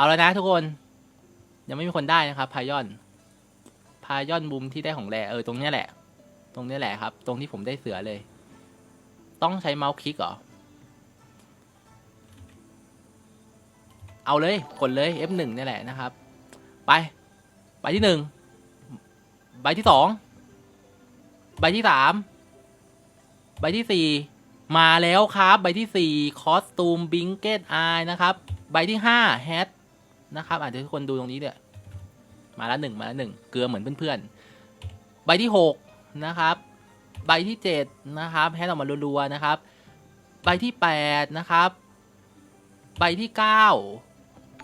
เอาแล้วนะทุกคน ยังไม่มีคนได้นะครับ พายอน พายอนบุมที่ได้ของแรเออตรงนี้แหละ ตรงนี้แหละครับ ตรงที่ผมได้เสือเลย ต้องใช้เมาส์คลิกเหรอ เอาเลย กดเลย F1 นี่แหละนะครับ ไป ใบที่หนึ่ง ใบที่สอง ใบที่สาม ใบที่สี่ มาแล้วครับ ใบที่สี่คอสตูมบิงเกตอายนะครับ ใบที่ห้าแฮท นะครับอาจจะทุกคนดูตรงนี้เนี่ยมาล้วหนึ่งมาล้วหนึ่งเกลือเหมือนเพื่อนๆ ใบที่หกนะครับ ใบที่เจ็ดนะครับแฮทออกมารัวๆนะครับ ใบที่แปดนะครับ ใบที่เก้า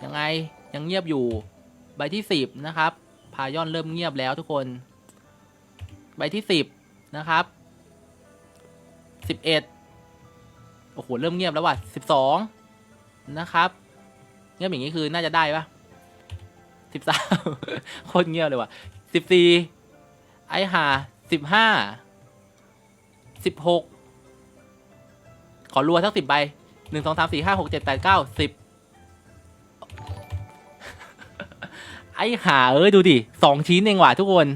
ยังไงยังเงียบอยู่ ใบที่สิบนะครับ พายอนเริ่มเงียบแล้วทุกคน ใบที่สิบนะครับสิบเอ็ดโอ้โหเริ่มเงียบแล้วว่ะสิบสองนะครับ เงียบอย่างนี้คือน่าจะได้ปะสิบสามโคตรเงียบเลยว่ะสิบสี่ไอหาสิบห้าสิบหกขอรัวทั้งสิบใบหนึ่งสองสามสี่ห้าหกเจ็ดแปดเก้าสิบไอหาเอ้ยดูดิสองชิ้นเองว่ะทุกคน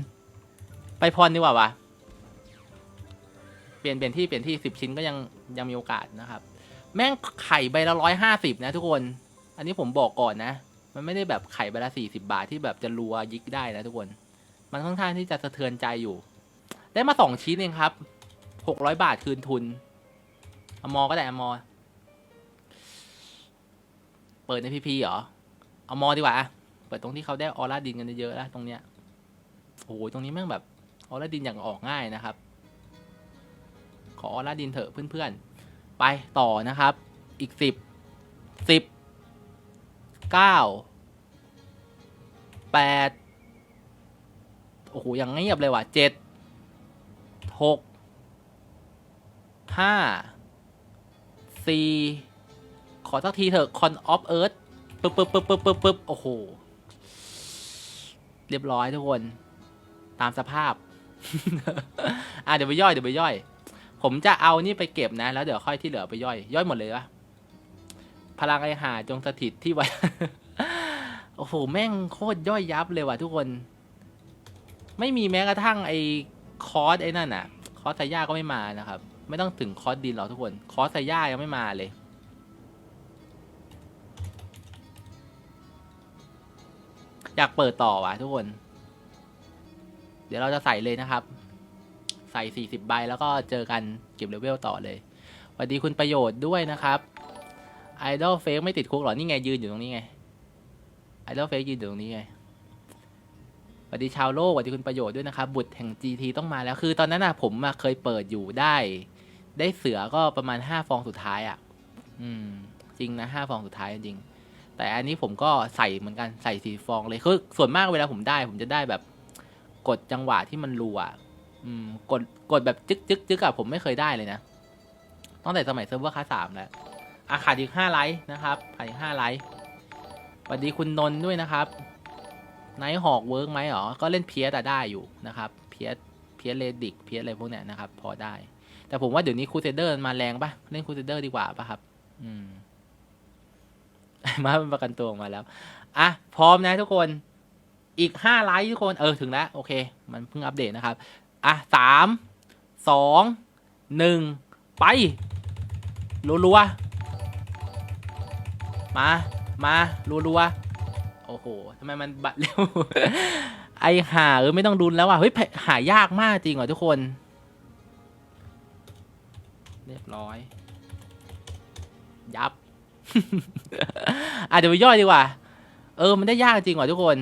ไปพรดีกว่าวะเปลี่ยนเปลี่ยนที่เปลี่ยนที่สิบชิ้นก็ยังยังมีโอกาสนะครับ แม่งไข่ใบละร้อยห้าสิบนะทุกคน อันนี้ผมบอกก่อนนะ มันไม่ได้แบบไข่ใบละสี่สิบาทที่แบบจะรัวยิกได้นะทุกคน มันค่อนข้างที่จะสะเทือนใจอยู่ ได้มาสองชิ้นเองครับหกร้อยบาทคืนทุนอมอก็ได้อมอ เปิดในพีพีเหรอเอามอดีกว่าเปิดตรงที่เขาได้ออร่าดินกันเยอะแล้วตรงเนี้ยโอ้โหตรงนี้แม่งแบบออร่าดินอย่างออกง่ายนะครับ ขอออร่าดินเถอะเพื่อนๆไปต่อนะครับ อีกสิบสิบ เก้าแปดโอ้โหยังเงียบเลยว่ะเจ็ดหกห้าสี่ขอสักทีเถอะ Con of Earth ปึ๊บปึ๊บปึ๊บปึ๊บปึ๊บปึ๊บโอ้โห เรียบร้อยทุกคน ตามสภาพ อะเดี๋ยวไปย่อยเดี๋ยวไปย่อย ผมจะเอานี่ไปเก็บนะ แล้วเดี๋ยวค่อยที่เหลือไปย่อย ย่อยหมดเลยปะ พลังไอหาจงสถิตที่ไว้โอ้โห แม่งโคตรย่อยยับเลยว่ะทุกคน ไม่มีแม้กระทั่งไอคอสไอ้นั่นอะคอสไซย่าก็ไม่มานะครับ ไม่ต้องถึงคอสดินหรอกทุกคน คอสไซย่ายังไม่มาเลย อยากเปิดต่อว่ะทุกคน เดี๋ยวเราจะใส่เลยนะครับ ใส่ 40 ใบแล้วก็เจอกันเก็บเลเวลต่อเลยสวัสดีคุณประโยชน์ด้วยนะครับ ไอดอลเฟกไม่ติดคุกหรอ นี่ไงยืนอยู่ตรงนี้ไง ไอดอลเฟกยืนอยู่ตรงนี้ไงสวัสดีชาวโลกสวัสดีคุณประโยชน์ด้วยนะครับ บุตรแห่ง GT ต้องมาแล้ว คือตอนนั้นนะผมอะเคยเปิดอยู่ได้ ได้เสือก็ประมาณ5ฟองสุดท้ายอะ่ะอืม จริงนะ5ฟองสุดท้ายจริง แต่อันนี้ผมก็ใส่เหมือนกันใส่สีฟองเลยคือส่วนมากเวลาผมได้ ผมจะได้แบบกดจังหวะที่มันรัวอืม กดกดแบบจึ๊กจึ๊กจึ๊กอะผมไม่เคยได้เลยนะตั้งแต่สมัยเซิร์ฟเวอร์ค่าสามแล้ว อะขาดอีกห้าไลค์นะครับขาดอีกห้าไลค์สวัสดีคุณนนท์ด้วยนะครับไนท์หอกเวิร์กไหมหรอ ก็เล่นเพียสอะได้อยู่นะครับ เพียสเพียสเลดิกเพียสอะไรพวกเนี้ยนะครับ พอได้ แต่ผมว่าเดี๋ยวนี้คูเซเดอร์มาแรงปะเล่นคูเซเดอร์ดีกว่าปะครับ อืม มาเป็นประกันตัวออกมาแล้ว อะ พร้อมนะทุกคน อีกห้าไลค์ทุกคน เออ ถึงแล้ว โอเค มันเพิ่งอัปเดตนะครับ อะสาม สอง หนึ่ง ไป รัวๆ มา มารัวๆโอ้โหทำไมมันบัดเร็ว ไอหาเออไม่ต้องดุนแล้วว่ะ เฮ้ย หายากมากจริงเหรอทุกคน เรียบร้อย ยับ อะเดี๋ยวไปย่อยดีกว่า เออ มันได้ยากจริงเหรอทุกคน